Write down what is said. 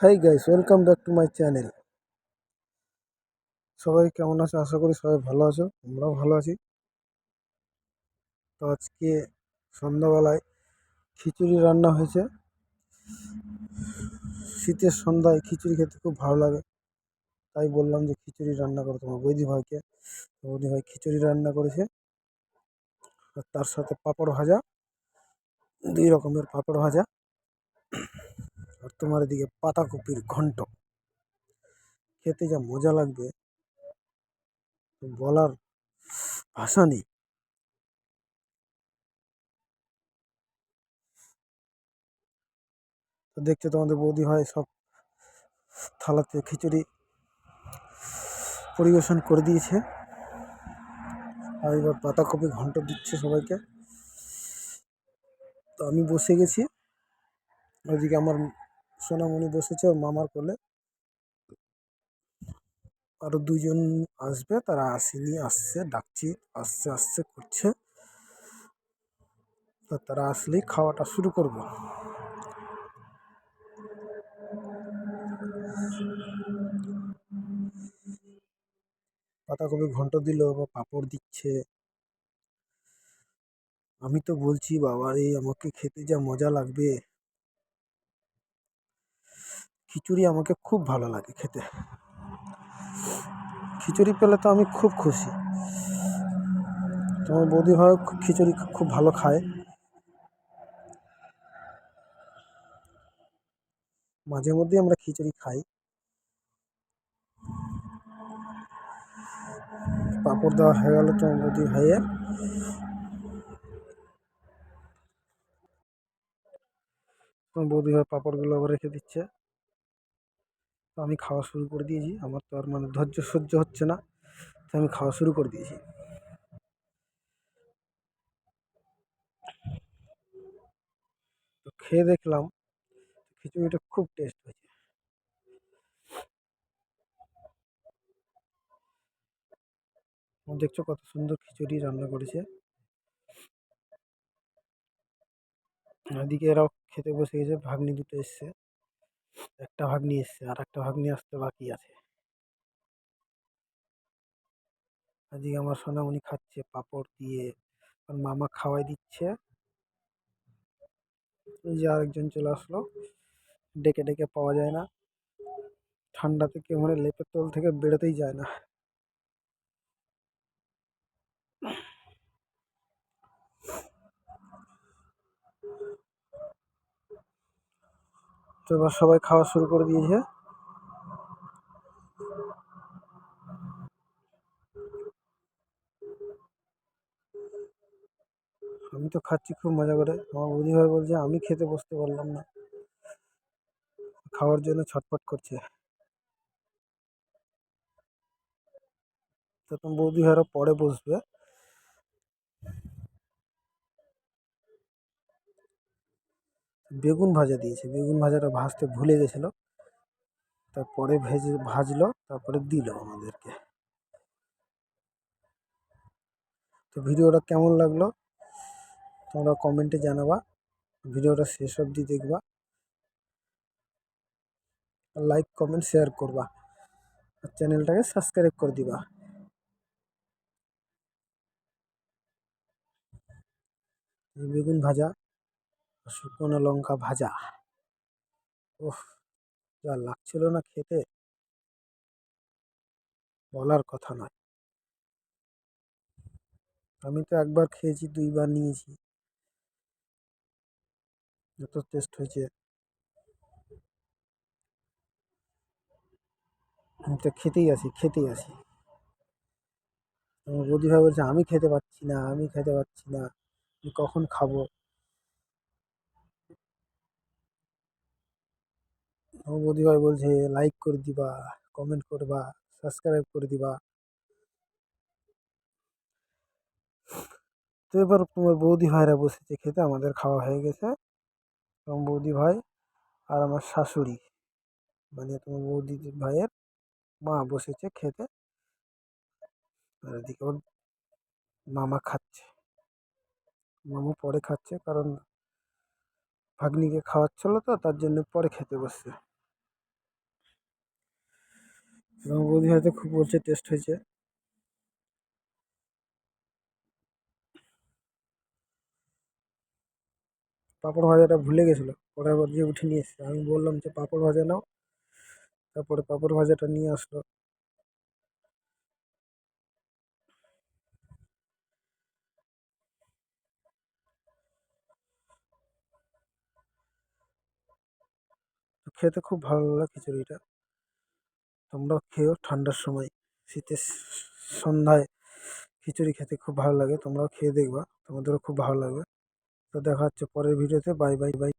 Hi guys welcome back to my channel সবাই কেমন আছে? আশা করি সবাই ভালো আছো, আমরাও ভালো আছি। তো আজকে সন্ধ্যাবেলায় খিচুড়ি রান্না হয়েছে। শীতের সন্ধ্যায় খিচুড়ি খেতে খুব ভালো লাগে। তাই বললাম যে খিচুড়ি রান্না করো তোমার বৈদি ভাইকে। বৈদি ভাই খিচুড়ি রান্না করেছে। আর তার সাথে পাঁপড় ভাজা, দুই রকমের পাঁপড় ভাজা। আর তোমার এদিকে পাতাকপির ঘন্ট। খেতে যা মজা লাগবে। বলার ভাষা নেই। তো দেখছ তোমাদের বৌদি হয় সব থালাতে খিচুড়ি পরিবেশন করে দিয়েছে। আর এবার পাতাকপি ঘন্ট দিচ্ছে সবাইকে। তো আমি বসে গেছি। ওইদিকে আমার সোনামণি বসেছে ওর মামার কোলে। আরও দুজন আসবে, তারা আসেনি, আসছে, ডাকছি, আসছে আসছে, করছে। তো তারা আসলেই খাওয়াটা শুরু করব। পাতাকপি ঘন্ট দিল বা পাঁপড় দিচ্ছে। আমি তো বলছি বাবা রে আমাকে খেতে যা মজা লাগবে। খিচুড়ি আমাকে খুব ভালো লাগে খেতে। খিচুড়ি পেলে তো আমি খুব খুশি। তোমার বৌদি ভাই খিচুড়ি খুব ভালো খায়। মাঝে মধ্যেই আমরা খিচুড়ি খাই। পাঁপড় দেওয়া হয়ে গেল তোমার বৌদি ভাইয়ের তোমার বৌদি ভাই পাঁপড়গুলো আবার রেখে দিচ্ছে। তো আমি খাওয়া শুরু করে দিয়েছি। আমার তো আর মানে ধৈর্য সহ্য হচ্ছে না, তো আমি খাওয়া শুরু করে দিয়েছি। তো খেয়ে দেখলাম খিচুড়িটা খুব টেস্ট হয়েছে। দেখছ কত সুন্দর খিচুড়ি রান্না করেছে। এদিকে এরাও খেতে বসে গেছে, ভাগ্নি দুটো এসছে। একটা ভাগ্নি এসছে, আর একটা ভাগ্নি আসতে বাকি আছে। আজকে আমার সোনামণি খাচ্ছে পাঁপড় দিয়ে, আর মামা খাওয়াই দিচ্ছে। এই যে আরেকজন চলে আসলো। ডেকে ডেকে পাওয়া যায় না। ঠান্ডা থেকে মানে লেপের তল থেকে বেরোতেই যায় না। তো এবার সবাই খাওয়া শুরু করে দিয়েছে। আমি তো খাচ্ছি, খুব মজা করে। আমার বৌদি ভাই বলছে, আমি খেতে বসতে পারলাম না। খাওয়ার জন্য ছটফট করছে। তো তোমার বৌদি ভাইরা পরে বসবে। বেগুন ভাজা দিয়েছে। বেগুন ভাজাটা ভাজতে ভুলে গেছিল। তারপরে ভেজে, ভাজলো, তারপরে দিল আমাদেরকে। তো ভিডিওটা কেমন লাগল? তোমরা কমেন্টে জানাবা। ভিডিওটা শেষ অবধি দেখবা। লাইক কমেন্ট শেয়ার করবা। আর চ্যানেলটাকে সাবস্ক্রাইব করে দিবা। বেগুন ভাজা শুকনো লঙ্কা ভাজা। ওহ যা লাগছিল না খেতে। বলার কথা নয়। আমি তো একবার খেয়েছি, দুইবার নিয়েছি। যত টেস্ট হয়েছে। আমি তো খেতেই আছি খেতেই আছি। আমার বৌদি ভাই বলছে, আমি খেতে পাচ্ছি না, আমি খেতে পাচ্ছি না। আমি কখন খাব? আমার বৌদি ভাই বলছে লাইক করে দিবা কমেন্ট করবা সাবস্ক্রাইব করে দিবা। তো এবার তোমার বৌদি ভাইরা বসেছে খেতে আমাদের খাওয়া হয়ে গেছে। এবং বৌদি ভাই আর আমার শাশুড়ি মানে তোমার বৌদি ভাইয়ের মা বসেছে খেতে। আর এদিকে ওর মামা খাচ্ছে। মামা পরে খাচ্ছে কারণ ভাগ্নিকে খাওয়াচ্ছিল তো, তার জন্য পরে খেতে বসছে। এবং বৌদি হয়তো খুব বলছে টেস্ট হয়েছে। পাঁপড় ভাজাটা ভুলে গেছিল পরে আবার গিয়ে উঠে নিয়ে আমি বললাম যে, পাঁপড় ভাজা নাও। তারপরে পাঁপড় ভাজাটা নিয়ে আসলো। খেতে খুব ভালো লাগল খিচুড়িটা। তোমরাও খেয়েও ঠান্ডার সময়। শীতের সন্ধ্যায় খিচুড়ি খেতে খুব ভালো লাগে, তোমরাও খেয়ে দেখবা, তোমাদেরও খুব ভালো লাগবে। তো দেখা হচ্ছে পরের ভিডিওতে, বাই বাই বাই।